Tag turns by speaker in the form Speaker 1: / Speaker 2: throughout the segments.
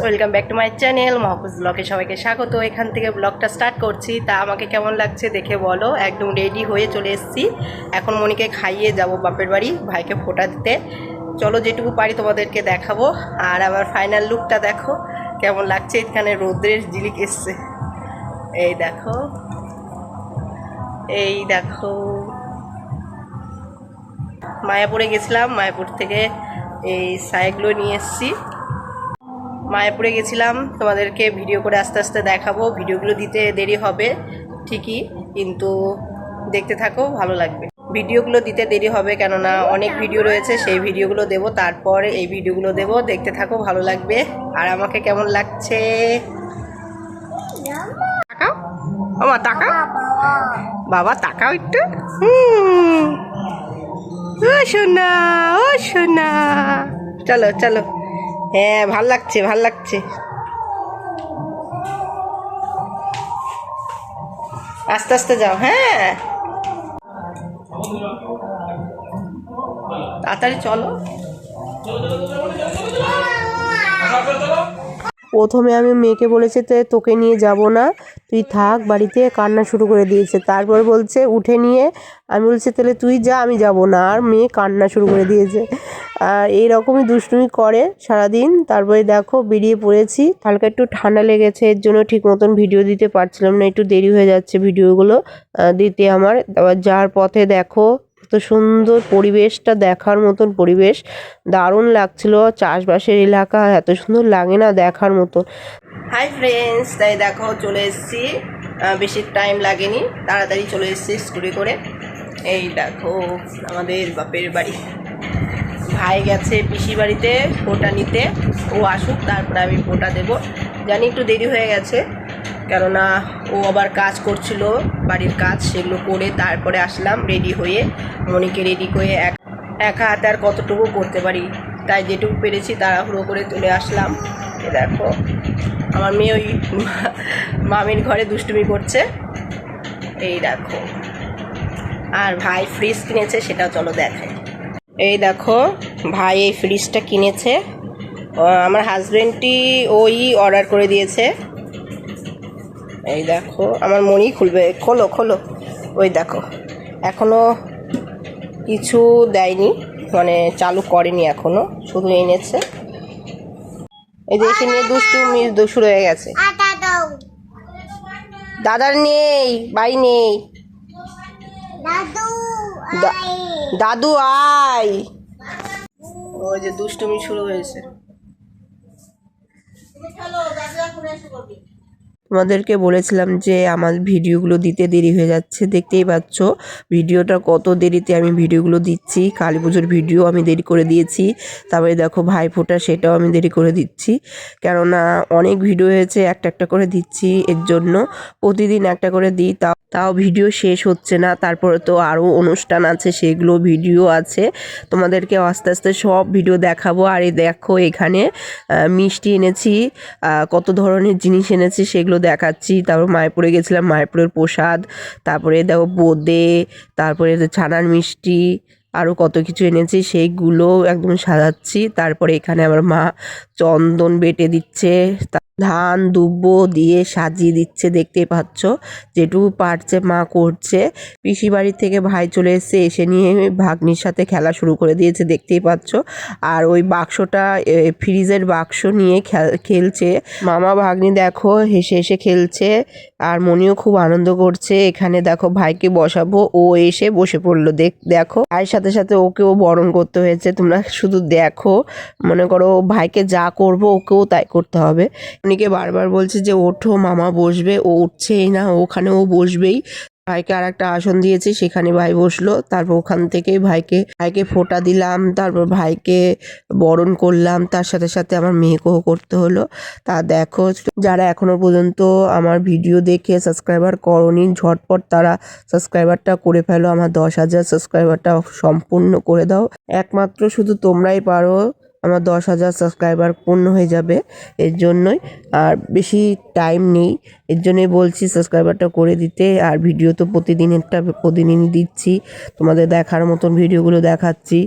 Speaker 1: Welcome back to my channel Mahfuz ব্লগে সবাইকে স্বাগত। এখান থেকে ব্লগটা স্টার্ট করছি। তা আমাকে কেমন লাগছে দেখে বলো। একদম রেডি হয়ে চলে এসেছি। এখন মনিকে খাইয়ে যাব বাপের বাড়ি, ভাইকে ফোটা দিতে। চলো যেটুকু পারি তোমাদেরকে দেখাবো। আর আমার ফাইনাল লুকটা দেখো। কেমন লাগছে? এখানে রোদ্রের জিলিক এসছে। এই দেখো। এই দেখো। মায়াপুরে গেছিলাম। মায়াপুর থেকে এই সাইগুলো নিয়ে এসেছি। মায়াপুরে গেছিলাম। তোমাদেরকে ভিডিও করে আস্তে আস্তে দেখাবো। ভিডিওগুলো দিতে দেরি হবে, ঠিকই, কিন্তু দেখতে থাকো, ভালো লাগবে। ভিডিওগুলো দিতে দেরি হবে কেননা অনেক ভিডিও রয়েছে, সেই ভিডিওগুলো দেব, তারপর এই ভিডিওগুলো দেব। দেখতে থাকো, ভালো লাগবে। আর আমাকে কেমন লাগছে? আমার তাকাও। বাবা, তাকাও একটু। হুম। ও সোনা ও সোনা। চলো চলো। হ্যাঁ ভালো লাগছে ভালো লাগছে। আস্তে আস্তে যাও হ্যাঁ। তাড়াতাড়ি চলো। প্রথমে আমি মেয়েকে বলেছি তো তোকে নিয়ে যাব না, তুই থাক, বাড়িতে কান্না শুরু করে দিয়েছে। তারপর বলছে, উঠে নিয়ে। আমি বলছি, তাহলে তুই যা, আমি যাব না। আর মেয়ে কান্না শুরু করে দিয়েছে। আর এইরকমই দুষ্টুমি করে সারাদিন। তারপরে দেখো বেরিয়ে পড়েছি। হালকা একটু ঠান্ডা লেগেছে, এর জন্য ঠিক মতন ভিডিও দিতে পারছিলাম না, একটু দেরি হয়ে যাচ্ছে ভিডিওগুলো দিতে আমার। আবার যাওয়ার পথে দেখো এত সুন্দর পরিবেশটা, দেখার মতন পরিবেশ। দারুণ লাগছিল, চাষবাসের এলাকা এত সুন্দর লাগে না দেখার মতো। হাই ফ্রেন্ডস তাই দেখো চলে এসেছি। বেশি টাইম লাগেনি, তাড়াতাড়ি চলে এসেছি স্কুটি করে। এই দেখো, আমাদের বাপের বাড়ি। ভাই গেছে পিসি বাড়িতে ফোটা নিতে। ও আসুক, তারপরে আমি ফোটা দেব। জানি একটু দেরি হয়ে গেছে, কেননা ও আবার কাজ করছিল, বাড়ির কাজ সেগুলো করে তারপরে আসলাম রেডি হয়ে, মনিকে রেডি করে এক, একা হাতে আর কতটুকু করতে পারি? তাই যেটুকু পেরেছি তাড়াহুড়ো করে চলে আসলাম। এ দেখো, আমার মেয়ে ওই মামির ঘরে দুষ্টুমি করছে। এই দেখো, আর ভাই ফ্রিজ কিনেছে, সেটা চলো দেখাই। এই দেখো ভাই এই ফ্রিজটা কিনেছে। আমার হাজবেন্ডটি ওই অর্ডার করে দিয়েছে। এই দেখো আমার মনি খুলবে। খোলো খোলো। ওই দেখো এখনও কিছু দেয়নি মানে চালু করেনি এখনও শুধু এনেছে। এই যে এসে নিয়ে দুষ্টু মিস শুরু হয়ে গেছে। দাদার নেই বাই নেই।
Speaker 2: দাদু
Speaker 1: দাদু আয়। ওই যে দুষ্টুমি শুরু হয়েছে। তোমাদেরকে বলেছিলাম যে আমার ভিডিওগুলো দিতে দেরি হয়ে যাচ্ছে দেখতেই পাচ্ছ। ভিডিওটা কত দেরিতে আমি ভিডিওগুলো দিচ্ছি কালী পুজোর ভিডিও আমি দেরি করে দিয়েছি তারপরে দেখো ভাইফোঁটা সেটাও আমি দেরি করে দিচ্ছি। কেননা অনেক ভিডিও হয়েছে একটা একটা করে দিচ্ছি এর জন্য প্রতিদিন একটা করে দিই তাও তাও ভিডিও শেষ হচ্ছে না। তারপরে তো আরও অনুষ্ঠান আছে, সেগুলো ভিডিও আছে। তোমাদেরকে আস্তে আস্তে সব ভিডিও দেখাবো। আর এই দেখো এখানে মিষ্টি এনেছি কত ধরনের জিনিস এনেছি সেগুলো দেখাচ্ছি। তারপর মায়াপুরে গেছিলাম, মায়াপুরের প্রসাদ, তারপরে দেখো বোঁদে, তারপরে ছানার মিষ্টি আরও কত কিছু এনেছি, সেইগুলো একদম সাজাচ্ছি। তারপরে এখানে আমার মা চন্দন বেটে দিচ্ছে ধান, দুব্বো দিয়ে সাজিয়ে দিচ্ছে, দেখতেই পাচ্ছ। যেটুকু পারছে, মা করছে। পিসি বাড়ি থেকে ভাই চলে এসেছে, এসে নিয়ে ভাগ্নির সাথে খেলা শুরু করে দিয়েছে, দেখতেই পাচ্ছ। আর ওই বাক্সটা ফ্রিজের বাক্স নিয়ে খেল- খেলছে। মামা, ভাগ্নি, দেখো, হেসে হেসে খেলছে। আর মনিও খুব আনন্দ করছে। এখানে দেখো, ভাইকে বসাবো। ও এসে বসে পড়ল, দেখ, দেখো। ভাইয়ের সাথে সাথে ওকেও বরণ করতে হয়েছে। তোমরা শুধু দেখো। মনে করো, ভাইকে যা করব, ওকেও তাই করতে হবে। উনিকে বারবার বলছে যে ওঠো, মামা বসবে, ও উঠছেই না, ওখানে ও বসবেই। ভাইকে আর একটা আসন দিয়েছি, সেখানে ভাই বসল। তারপর ওখান থেকে ভাইকে ভাইকে ফোঁটা দিলাম, তারপর ভাইকে বরণ করলাম, তার সাথে সাথে আমার মেয়েকেও করতে হলো। তা দেখো, যারা এখনও পর্যন্ত আমার ভিডিও দেখে সাবস্ক্রাইবার করনি, ঝটপট তারা সাবস্ক্রাইবারটা করে ফেলো। আমার দশ হাজার সাবস্ক্রাইবারটা সম্পূর্ণ করে দাও। একমাত্র শুধু তোমরাই পারো। আমার দশ হাজার সাবস্ক্রাইবার পূর্ণ হয়ে যাবে এর জন্যই। আর বেশি টাইম নেই, এর জন্যই বলছি সাবস্ক্রাইবারটা করে দিতে। আর ভিডিও তো প্রতিদিন একটা প্রতিদিনই দিচ্ছি। তোমাদের দেখার মতন ভিডিওগুলো দেখাচ্ছি।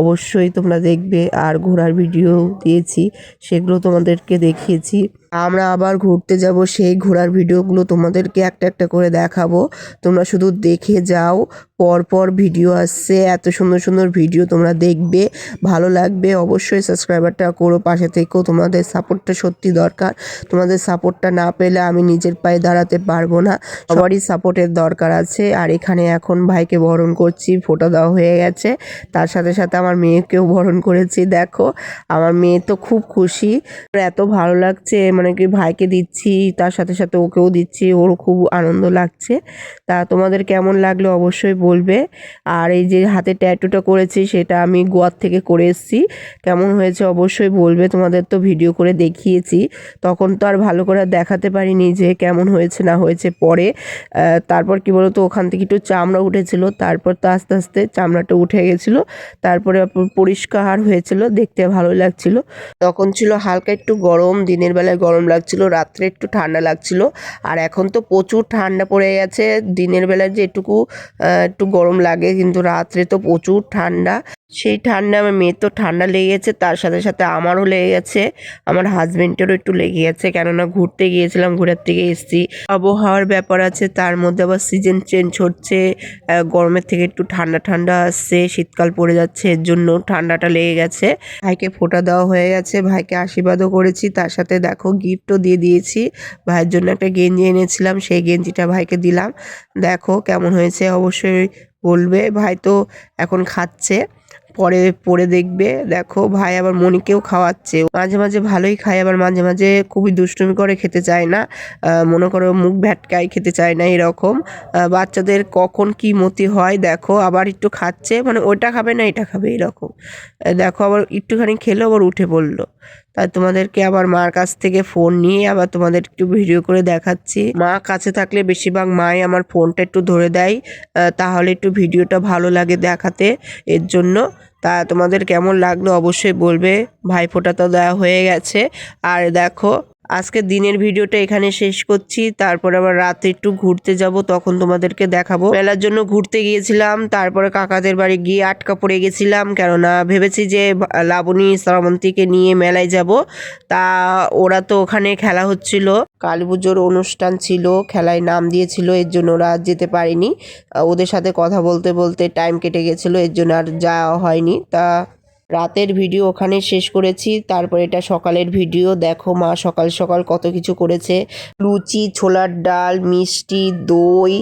Speaker 1: অবশ্যই তোমরা দেখবে। আর ঘোরার ভিডিও দিয়েছি, সেগুলো তোমাদেরকে দেখিয়েছি। আমরা আবার ঘুরতে যাব সেই ঘোরার ভিডিওগুলো তোমাদেরকে একটা একটা করে দেখাবো। তোমরা শুধু দেখে যাও পর পর ভিডিও আসছে, এত সুন্দর সুন্দর ভিডিও তোমরা দেখবে। ভালো লাগবে অবশ্যই সাবস্ক্রাইবারটা করো, পাশে থেকেও তোমাদের সাপোর্টটা সত্যি দরকার। তোমাদের সাপোর্টটা না পেলে আমি নিজের পায়ে দাঁড়াতে পারব না। সবারই সাপোর্টের দরকার আছে। আর এখানে এখন ভাইকে বরণ করছি, ফোটা দেওয়া হয়ে গেছে। তার সাথে সাথে আমার মেয়েকেও বরণ করেছি, দেখো। আমার মেয়ে তো খুব খুশি। এত ভালো লাগছে মানে কি ভাইকে দিচ্ছি, তার সাথে সাথে ওকেও দিচ্ছি, ওর খুব আনন্দ লাগছে। তা তোমাদের কেমন লাগল অবশ্যই বলবে। আর এই যে হাতে ট্যাটুটা করেছি, সেটা আমি গোয়ার থেকে করে এসেছি। কেমন হয়েছে অবশ্যই বলবে, তোমাদের তো ভিডিও করে দেখিয়েছি। তখন তো আর ভালো করে দেখাতে পারিনি যে কেমন হয়েছে, না হয়েছে পরে। তারপর কি বলতো, ওখান থেকে একটু চামড়া উঠেছিল, তারপর তো আস্তে আস্তে চামড়াটা উঠে গেছিল। তারপরে পরিষ্কার হয়েছিল, দেখতে ভালো লাগছিল। তখন ছিল হালকা একটু গরম, দিনের বেলায় গরম লাগছিল, রাত্রে একটু ঠান্ডা লাগছিল। আর এখন তো প্রচুর ঠান্ডা পড়ে গেছে। দিনের বেলায় যেটুকু একটু গরম লাগে, কিন্তু রাত্রে তো প্রচুর ঠান্ডা। সেই ঠান্ডা আমার মেয়ের তো ঠান্ডা লেগে গেছে তার সাথে সাথে আমারও লেগে গেছে আমার হাজবেন্ডেরও একটু লেগে গেছে কেননা ঘুরতে গিয়েছিলাম, ঘুরার থেকে এসেছি। আবহাওয়ার ব্যাপার আছে, তার মধ্যে আবার সিজন চেঞ্জ হচ্ছে গরমের থেকে একটু ঠান্ডা ঠান্ডা আসছে, শীতকাল পড়ে যাচ্ছে, এর জন্য ঠান্ডাটা লেগে গেছে। ভাইকে ফোঁটা দেওয়া হয়ে গেছে, ভাইকে আশীর্বাদও করেছি, তার সাথে দেখো গিফটও দিয়ে দিয়েছি। ভাইয়ের জন্য একটা গেঞ্জি এনেছিলাম, সেই গেঞ্জিটা ভাইকে দিলাম। দেখো কেমন হয়েছে, অবশ্যই বলবে। ভাই তো এখন খাচ্ছে। পরে পরে দেখবে। দেখো ভাই আবার মনিকেও খাওয়াচ্ছে। মাঝে মাঝে ভালোই খায়, আবার মাঝে মাঝে খুবই দুষ্টুমি করে খেতে চায় না। মনে করো মুখ ভ্যাটকায় খেতে চায় না এরকম। বাচ্চাদের কখন কি মতি হয় দেখো, আবার একটু খাচ্ছে মানে ওটা খাবে না, এটা খাবে এরকম। দেখো আবার একটুখানি খেলো, আবার উঠে পড়ল। তাই তোমাদেরকে আবার মার কাছ থেকে ফোন নিয়ে আবার তোমাদের একটু ভিডিও করে দেখাচ্ছি। মা কাছে থাকলে বেশিরভাগ মাই আমার ফোনটা একটু ধরে দেয়। তাহলে একটু ভিডিওটা ভালো লাগে দেখাতে। এর জন্য তা তোমাদের কেমন লাগল অবশ্যই বলবে। ভাইফোঁটা তো দেওয়া হয়ে গেছে। আর দেখো আজকে দিনের ভিডিওটা এখানে শেষ করছি। তারপর আবার রাতে একটু ঘুরতে যাব, তখন তোমাদেরকে দেখাবো। মেলার জন্য ঘুরতে গিয়েছিলাম, তারপরে কাকাদের বাড়ি গিয়ে আটকা পড়ে গেছিলাম, কেননা ভেবেছি যে লাবণী শ্রাবন্তীকে নিয়ে মেলায় যাব। তা ওরা তো ওখানে খেলা হচ্ছিল। কালী পুজোর অনুষ্ঠান ছিল, খেলায় নাম দিয়েছিল, এর জন্য ওরা যেতে পারেনি। ওদের সাথে কথা বলতে বলতে টাইম কেটে গেছিল, এর জন্য আর যাওয়া হয়নি। তা রাতের ভিডিও ওখানে শেষ করেছি। তারপর এটা সকালের ভিডিও। দেখো মা সকাল সকাল কত কিছু করেছে। লুচি, ছোলার ডাল, মিষ্টি, দই,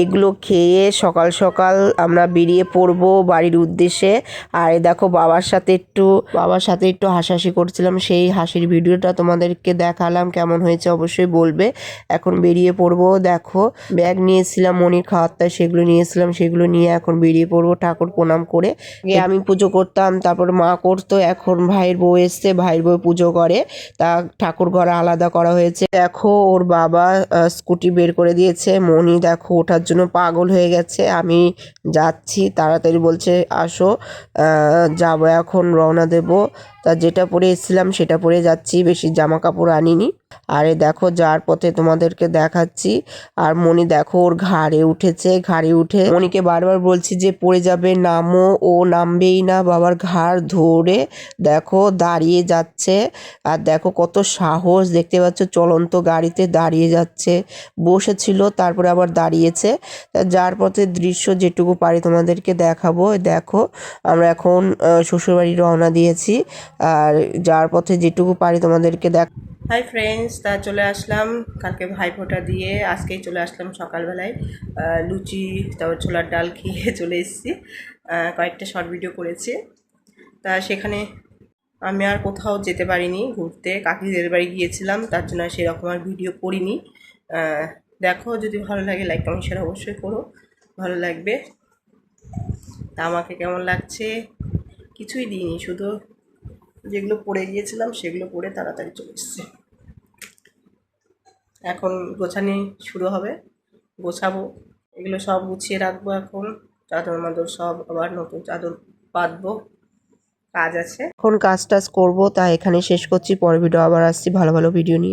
Speaker 1: এগুলো খেয়ে সকাল সকাল আমরা বেরিয়ে পড়ব বাড়ির উদ্দেশ্যে। আর দেখো বাবার সাথে একটু, বাবার সাথে একটু হাসাহাসি করছিলাম। সেই হাসির ভিডিওটা তোমাদেরকে দেখালাম কেমন হয়েছে অবশ্যই বলবে। এখন বেরিয়ে পড়ব। দেখো ব্যাগ নিয়েছিলাম, মনির খাওয়ার, তাই সেগুলো নিয়েছিলাম, সেগুলো নিয়ে এখন বেরিয়ে পড়ব ঠাকুর প্রণাম করে। আমি পুজো করতাম, তারপর মা করতো, এখন ভাইয়ের বউ এসছে, ভাইয়ের বউ পুজো করে, তা ঠাকুর ঘর আলাদা করা হয়েছে। দেখো, ওর বাবা স্কুটি বের করে দিয়েছে। মনি দেখো, ওঠার জন্য পাগল হয়ে গেছে। আমি যাচ্ছি, তাড়াতাড়ি বলছে, আসো যাব এখন, রওনা দেব। তা যেটা পরে এসেছিলাম, সেটা পরে যাচ্ছি, বেশি জামা কাপড় আনিনি। আরে দেখো, যার পথে তোমাদেরকে দেখাচ্ছি, আর মনি দেখো, ওর ঘাড়ে উঠেছে, ঘাড়ে উঠে মনিকে বারবার বলছি যে পড়ে যাবে, নামো, ও নামবেই না, বাবার ঘাড় ধরে দেখো, দাঁড়িয়ে যাচ্ছে, আর দেখো কত সাহস, দেখতে পাচ্ছ চলন্ত গাড়িতে দাঁড়িয়ে যাচ্ছে, বসেছিল, তারপরে আবার দাঁড়িয়েছে যার পথে দৃশ্য যেটুকু পারি তোমাদেরকে দেখাবো, দেখো, আমরা এখন শ্বশুরবাড়ি রওনা দিয়েছি, আর যার পথে যেটুকু পারি তোমাদেরকে দেখ হাই ফ্রেন্ডস তা চলে আসলাম। কালকে ভাইফোঁটা দিয়ে আজকেই চলে আসলাম সকালবেলায়। লুচি, তারপর ছোলার ডাল খেয়ে চলে এসেছি। কয়েকটা শর্ট ভিডিও করেছি। তা সেখানে আমি আর কোথাও যেতে পারিনি ঘুরতে। কাকিদের বাড়ি গিয়েছিলাম, তার জন্য সেরকম আর ভিডিও করিনি। দেখো, যদি ভালো লাগে লাইক, কমেন্ট, শেয়ার অবশ্যই করো। ভালো লাগবে। তা আমাকে কেমন লাগছে? কিছুই দিইনি, শুধু যেগুলো পড়ে গিয়েছিলাম, সেগুলো পড়ে তাড়াতাড়ি চলে এসছে। এখন গোছানি শুরু হবে, গোছাবো। এগুলো সব গুছিয়ে রাখব এখন। চাদর মাদর সব আবার নতুন চাদর পাতবো কাজ আছে। এখন কাজ টাজ করব তা এখানে শেষ করছি। পরে ভিডিও আবার আসছি, ভালো ভালো ভিডিও নিয়ে।